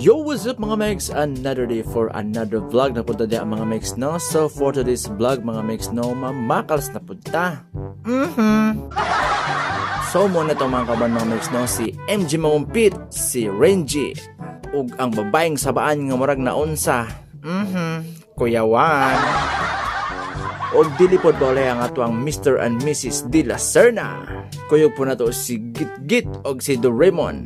Yo, what's up mga Megs? Another day for another vlog na punta din ang mga Megs, no? So, for today's vlog, mga Megs, no? Mamakals na punta. Mhm. So, muna itong mga kaban mga Megs, no? Si MG Mamumpit, si Renji, ug ang babaeng sabaan nga murag na unsa. Mhm. Kuyawan. Og dili pod ba ang atuang Mr. and Mrs. De La Serna. Kuyog po na to si Git Git og si Doraemon.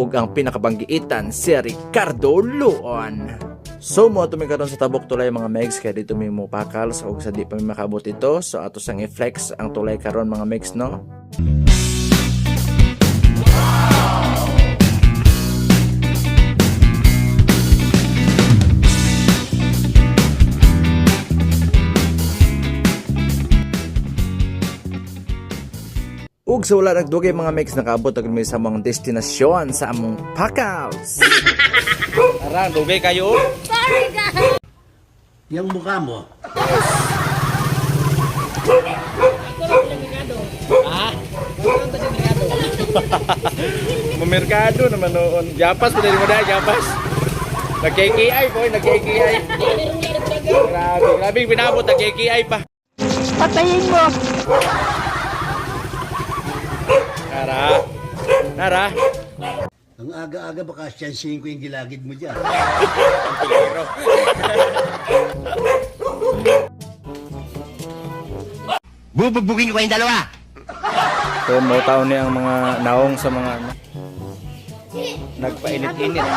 Ug ang pinakabanggiitan si Ricardo Luon. So mo tumi karon sa tabok tulay mga megs kaya dito may mupakal sa ug sa di pa mi makabot ito so ato sang i-flex ang tulay karon mga megs no. Ug sa wala nagdugay mga mix nakaabot og mi sa among destinasyon sa among Pacals. Arang dugay kayo. Yung mukha mo. Mamerkado naman noon. Japas pwede mo dahil japas. Nag-KKI po, nag-KKI. grabe, grabe binabot nag-KKI pa. Patayin mo! Nara. Ang aga-aga baka siyansihin ko yung gilagid mo dyan. Pilero. Bubugbugin ko kayong dalawa! So, mautaw niya ang mga naong sa mga ano. Nagpainit-init.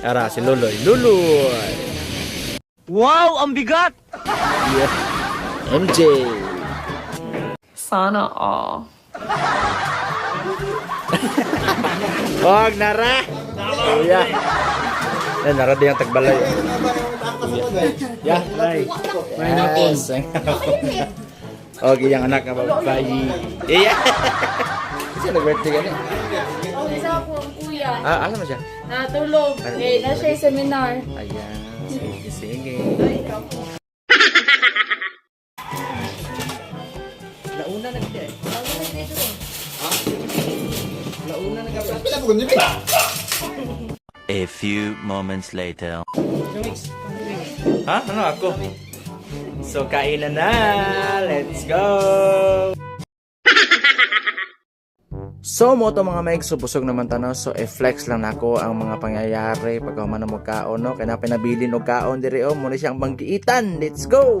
Ara, si Luloy. Luloy! Wow! Ang bigat! Yeah. MJ! Sana all. Wag, Nara! Kuya! Eh, Nara din ang tagbalay. Yeah, ay. Yes. Okay, yung anak na babae. Iya! Kasi nag-birthday ka niya. Oh, isa ako ang kuya. Ah, asa mo siya? Natulog. Eh, na siya yung seminar. Ayan. Sige, sige. A few moments later. Ha? Ano ako? So, kainan na! Let's go! So mo to mga Meg, so busog naman tano. So i-flex lang nako ang mga pangyayari pag ako man ang kaon no. Kaya na pinabilin og kaon diri oh, muna siyang banggiitan. Let's go.